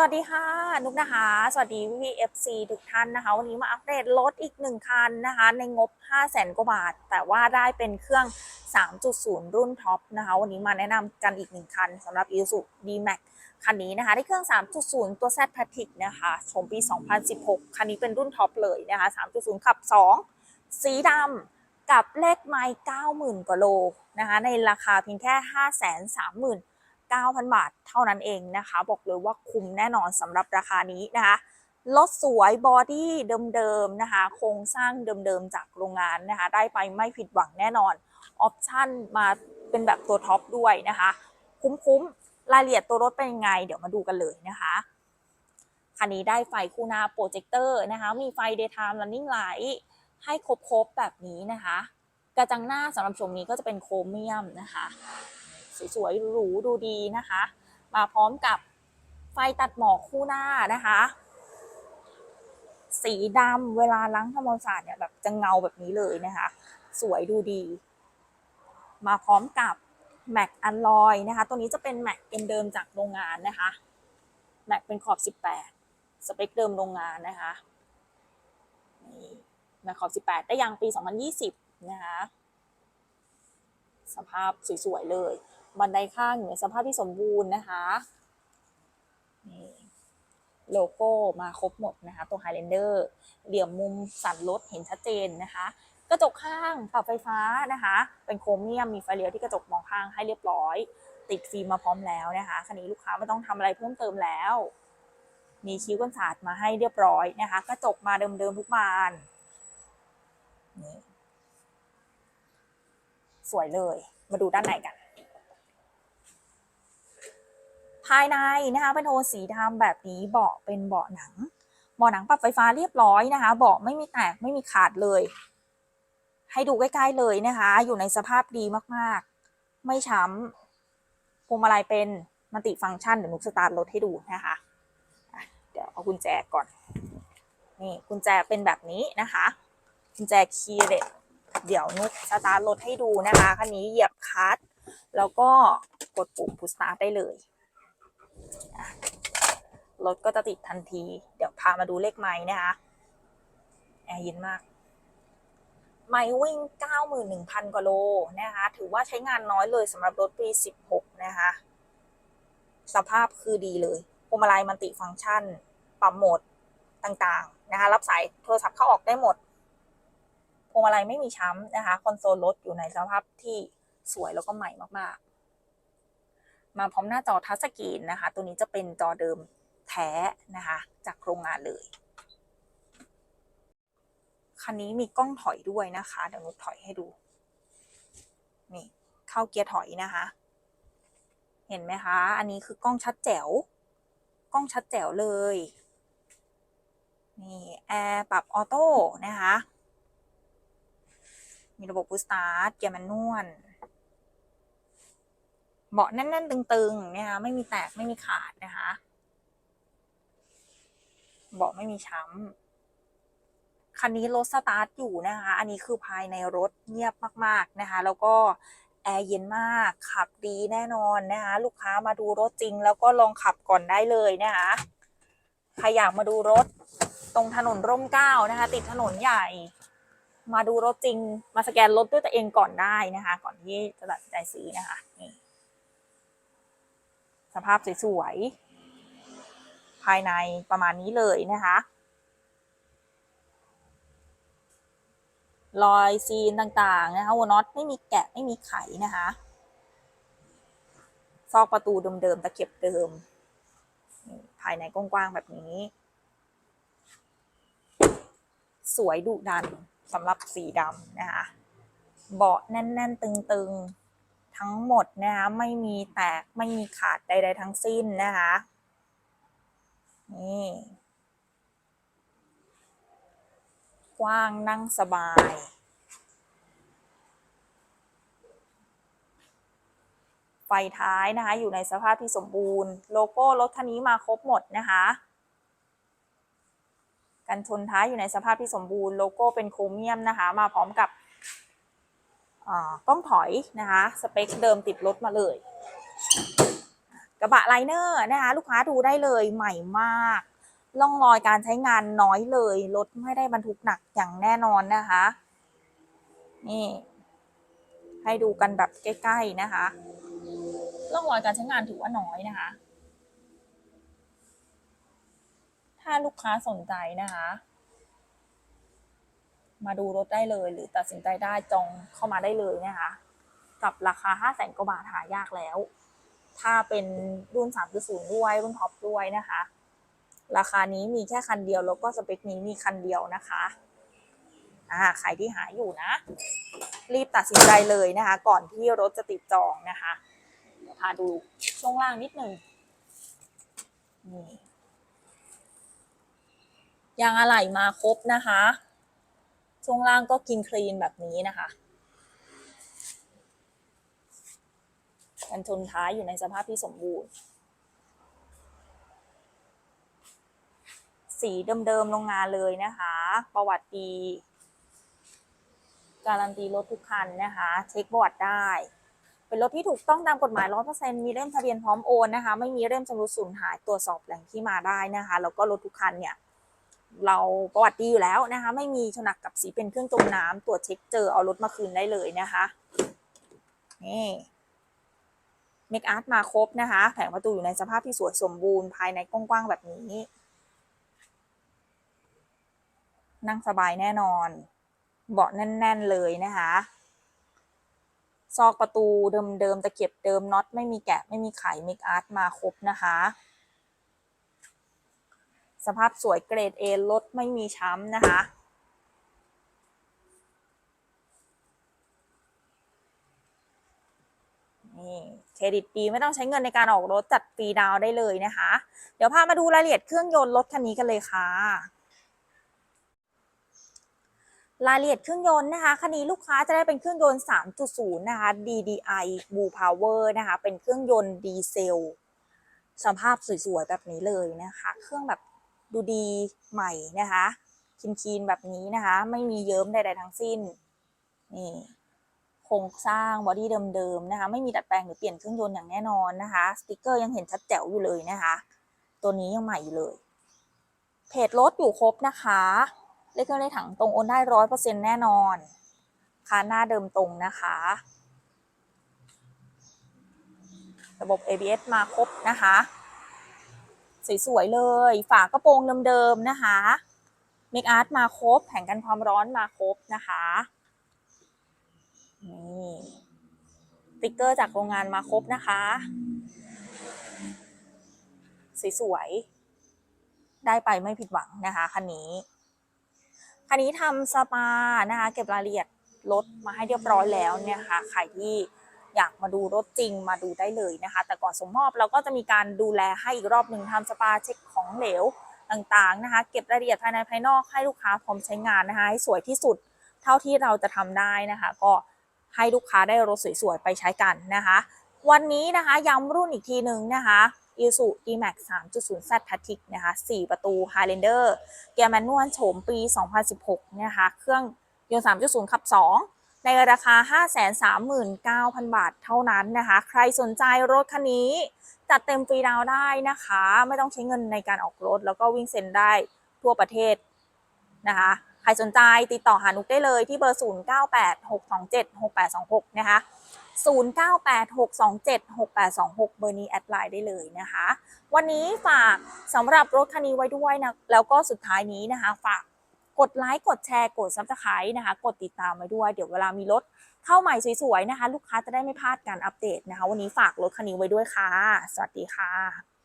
สวัสดีค่ะ นุกนะคะ สวัสดีพี่เอฟซีทุกท่านนะคะ วันนี้มาอัปเดตรถอีกหนึ่งคันนะคะ ในงบ 5 0 0แสนกว่าบาท แต่ว่าได้เป็นเครื่อง 3.0 รุ่นท็อปนะคะ วันนี้มาแนะนำกันอีกหนึ่งคันสำหรับ i s u D-Max คันนี้นะคะ ได้เครื่อง 3.0 ตัว Z p a t r i c นะคะชมปี 2016 คันนี้เป็นรุ่นท็อปเลยนะคะ 3.0 ขับ 2 สีดำกับเลขไมล์90,000กว่าโลนะคะ ในราคาเพียงแค่ 530,000 9,000 บาทเท่านั้นเองนะคะ บอกเลยว่าคุ้มแน่นอนสำหรับราคานี้นะคะรถสวยบอดี้เดิมๆนะคะ โครงสร้างเดิมๆจากโรงงานนะคะ ได้ไปไม่ผิดหวังแน่นอน ออปชั่นมาเป็นแบบตัวท็อปด้วยนะคะ คุ้มๆ รายละเอียดตัวรถเป็นยังไง เดี๋ยวมาดูกันเลยนะคะคันนี้ได้ไฟคู่หน้าโปรเจคเตอร์นะคะ มีไฟ daytime running light ให้ครบๆ แบบนี้นะคะ กระจังหน้าสำหรับชมนี้ก็จะเป็นโครเมียมนะคะ สวยๆหรูดูดีนะคะ มาพร้อมกับไฟตัดหมอกคู่หน้านะคะ สีดำเวลาล้างทำความสะอาดเนี่ยแบบจะเงาแบบนี้เลยนะคะ สวยดูดี มาพร้อมกับแม็กอันลอยนะคะ ตัวนี้จะเป็นแม็กเดิมจากโรงงานนะคะแม็กเป็นขอบ 18 สเปคเดิมโรงงานนะคะนี่แม็กขอบ 18 ได้ยางปี 2020 นะคะ สภาพสวย ๆ เลย บันไดข้างอยู่ในสภาพที่สมบูรณ์นะคะนี่โลโก้มาครบหมดนะคะ ตัว Highlander เหลี่ยมมุมสั่นรถเห็นชัดเจนนะคะ กระจกข้างปรับไฟฟ้านะคะ เป็นโครเมียมมีไฟเลี้ยวที่กระจกมองข้างให้เรียบร้อย ติดฟิล์มมาพร้อมแล้วนะคะคันนี้ลูกค้าไม่ต้องทำอะไรเพิ่มเติมแล้ว มีคิ้วกันศาสตร์มาให้เรียบร้อยนะคะ กระจกมาเดิมๆทุกบานนี่สวยเลย มาดูด้านในกัน ภายในนะคะเป็นโทนสีดำแบบนี้เบาะเป็นเบาะหนังเบาะหนังปรับไฟฟ้าเรียบร้อยนะคะเบาะไม่มีแตกไม่มีขาดเลย ให้ดูใกล้ๆเลยนะคะ อยู่ในสภาพดีมากๆ ไม่ช้ำพวงมาลัยเป็นมัลติฟังก์ชันเดี๋ยวนุกสตาร์ทรถให้ดูนะคะเดี๋ยวเอากุญแจก่อนนี่กุญแจเป็นแบบนี้นะคะกุญแจคีย์เลสเดี๋ยวนุกสตาร์ทรถให้ดูนะคะคันนี้เหยียบคลัตช์แล้วก็กดปุ่มพุชสตาร์ทได้เลย รถก็จะติดทันที เดี๋ยวพามาดูเลขไม้นะคะแอร์เย็นมากไมล์วิ่ง 91,000 กว่าโลนะคะ ถือว่าใช้งานน้อยเลยสำหรับรถปี 16 นะคะ สภาพคือดีเลยพวงมาลัยมันติฟังก์ชัน ปรับโหมดต่างๆ นะคะ รับสายโทรศัพท์เข้าออกได้หมดพวงมาลัยไม่มีช้ำนะคะ คอนโซลรถอยู่ในสภาพที่สวยแล้วก็ใหม่มากๆ มาพร้อมหน้าจอทัชสกรีนนะคะ ตัวนี้จะเป็นจอเดิม แท้นะคะ จากโรงงานเลย คันนี้มีกล้องถอยด้วยนะคะ เดี๋ยวนุกถอยให้ดู นี่ เข้าเกียร์ถอยนะคะ เห็นไหมคะ อันนี้คือกล้องชัดแจ๋ว กล้องชัดแจ๋วเลย นี่แอร์ปรับออโต้นะคะ มีระบบบูสตาร์ทเกียร์แมนนวลเบาะแน่น ๆ ตึง ๆ นะคะ ไม่มีแตกไม่มีขาดนะคะ เบาะไม่มีช้ำคันนี้รถสตาร์ทอยู่นะคะ อันนี้คือภายในรถเงียบมากๆนะคะ แล้วก็แอร์เย็นมากขับดีแน่นอนนะคะ ลูกค้ามาดูรถจริง แล้วก็ลองขับก่อนได้เลยนะคะใครอยากมาดูรถตรงถนนร่มเก้านะคะ ติดถนนใหญ่ มาดูรถจริง มาสแกนรถด้วยตัวเองก่อนได้นะคะ ก่อนที่จะตัดสินใจซื้อนะคะนี่สภาพสวยๆ ภายในประมาณนี้เลยนะคะรอยซีนต่างๆนะคะหัวน็อตไม่มีแกะไม่มีไขนะคะซอกประตูเดิมๆตะเข็บเดิม ภายในกว้างๆแบบนี้ สวยดุดันสำหรับสีดำนะคะเบาะแน่นๆ ตึงๆ ทั้งหมดนะคะไม่มีแตกไม่มีขาดใดๆทั้งสิ้นนะคะ นี่ กว้างนั่งสบาย ไฟท้ายนะคะ อยู่ในสภาพที่สมบูรณ์ โลโก้รถคันนี้มาครบหมดนะคะกันชนท้ายอยู่ในสภาพที่สมบูรณ์โลโก้เป็นโครเมียมนะคะ มาพร้อมกับกล้องถอยนะคะ สเปคเดิมติดรถมาเลย กระบะไลเนอร์นะคะลูกค้าดูได้เลยใหม่มากร่องรอยการใช้งานน้อยเลยรถไม่ได้บรรทุกหนักอย่างแน่นอนนะคะ นี่ ให้ดูกันแบบใกล้ๆนะคะร่องรอยการใช้งานถือว่าน้อยนะคะ ถ้าลูกค้าสนใจนะคะ มาดูรถได้เลยหรือตัดสินใจได้จองเข้ามาได้เลยนะคะ กับราคา5แสนกว่าบาทหายากแล้ว ถ้าเป็นรุ่น 3.0 ด้วย รุ่นท็อปด้วยนะคะ ราคานี้มีแค่คันเดียว แล้วก็สเปคนี้มีคันเดียวนะคะอ่าใครที่หาอยู่นะ รีบตัดสินใจเลยนะคะ ก่อนที่รถจะติดจองนะคะเดี๋ยวพาดูช่วงล่างนิดหนึ่งนี่ยางอะไหล่มาครบนะคะ ช่วงล่างก็กินคลีนแบบนี้นะคะ กันชนท้ายอยู่ในสภาพที่สมบูรณ์ สีเดิมๆโรงงานเลยนะคะ ประวัติดี การันตีรถทุกคันนะคะ เช็คประวัติได้ เป็นรถที่ถูกต้องตามกฎหมาย 100%มีเล่มทะเบียนพร้อมโอนนะคะ ไม่มีเล่มชำรุดสูญหายตรวจสอบแหล่งที่มาได้นะคะ แล้วก็รถทุกคันเนี่ยเราประวัติดีอยู่แล้วนะคะ ไม่มีชนวนกับสีเป็นเครื่องจมน้ำตรวจเช็คเจอเอารถมาคืนได้เลยนะคะนี่ เมคอาร์ตมาครบนะคะ แผงประตูอยู่ในสภาพที่สวยสมบูรณ์ภายในกว้างๆแบบนี้ นั่งสบายแน่นอน เบาะแน่น ๆเลยนะคะ ซอกประตูเดิมๆตะเข็บเดิมน็อตไม่มีแกะไม่มีไขเมคอาร์ตมาครบนะคะ สภาพสวยเกรดเอรถไม่มีช้ำนะคะนี่ เครดิตดีไม่ต้องใช้เงินในการออกรถจัดฟรีดาวได้เลยนะคะ เดี๋ยวพามาดูรายละเอียดเครื่องยนต์รถคันนี้กันเลยค่ะ รายละเอียดเครื่องยนต์นะคะคันนี้ลูกค้าจะได้เป็นเครื่องยนต์ 3.0 นะคะ DDI Blue Power นะคะ เป็นเครื่องยนต์ดีเซลสภาพสวยๆแบบนี้เลยนะคะ เครื่องแบบดูดีใหม่นะคะคีนๆแบบนี้นะคะ ไม่มีเยิ้มใดๆทั้งสิ้นนี่ โครงสร้างบอดี้เดิมๆนะคะ ไม่มีดัดแปลงหรือเปลี่ยนเครื่องยนต์อย่างแน่นอนนะคะ สติกเกอร์ยังเห็นชัดแจ๋วอยู่เลยนะคะ ตัวนี้ยังใหม่อยู่เลย เพจรถอยู่ครบนะคะเลขเครื่องเลขถังตรงโอนได้ร้อยเปอร์เซ็นแน่นอนคาหน้าเดิมตรงนะคะ ระบบ ABS มาครบนะคะสวยๆเลย ฝากระโปรงเดิมๆนะคะเมคอาร์ตมาครบแผงกันความร้อนมาครบนะคะ นี่ติ๊กเกอร์จากโรงงานมาครบนะคะ สวยๆ ได้ไปไม่ผิดหวังนะคะคันนี้คันนี้ทำสปานะคะ เก็บรายละเอียดรถมาให้เรียบร้อยแล้วเนี่ยค่ะใครที่อยากมาดูรถจริงมาดูได้เลยนะคะ แต่ก่อนส่งมอบเราก็จะมีการดูแลให้อีกรอบหนึ่งทำสปาเช็คของเหลวต่างๆนะคะ เก็บรายละเอียดภายในภายนอกให้ลูกค้าพร้อมใช้งานนะคะให้สวยที่สุดเท่าที่เราจะทำได้นะคะ ก็ ให้ลูกค้าได้รถสวยๆ ไปใช้กันนะคะ วันนี้นะคะย้ำรุ่นอีกทีหนึ่งนะคะ i s u D-Max 3.0 Z p a t i c นะคะ 4 ประตู Highlander เกียร์แมนนวลโฉมปี 2016 นะคะ เครื่องยนต์ 3.0 ขับ 2 ในราคา 539,000 บาทเท่านั้นนะคะ ใครสนใจรถคันนี้ จัดเต็มฟรีดาวได้นะคะ ไม่ต้องใช้เงินในการออกรถ แล้วก็วิ่งเซ็นได้ทั่วประเทศนะคะ รสนใจติดต่อหานุกได้เลยที่เบอร์ 0986276826 นะคะ 0986276826 เบอร์นี้แอดไลน์ได้เลยนะคะ วันนี้ฝากสำหรับรถคันนี้ไว้ด้วยนะ แล้วก็สุดท้ายนี้นะคะ ฝากกดไลค์กดแชร์กดซับสไครต์นะคะ กดติดตามไว้ด้วยเดี๋ยวเวลามีรถเข้าใหม่สวยๆนะคะ ลูกค้าจะได้ไม่พลาดการอัปเดตนะคะ วันนี้ฝากรถคันนี้ไว้ด้วยค่ะ สวัสดีค่ะ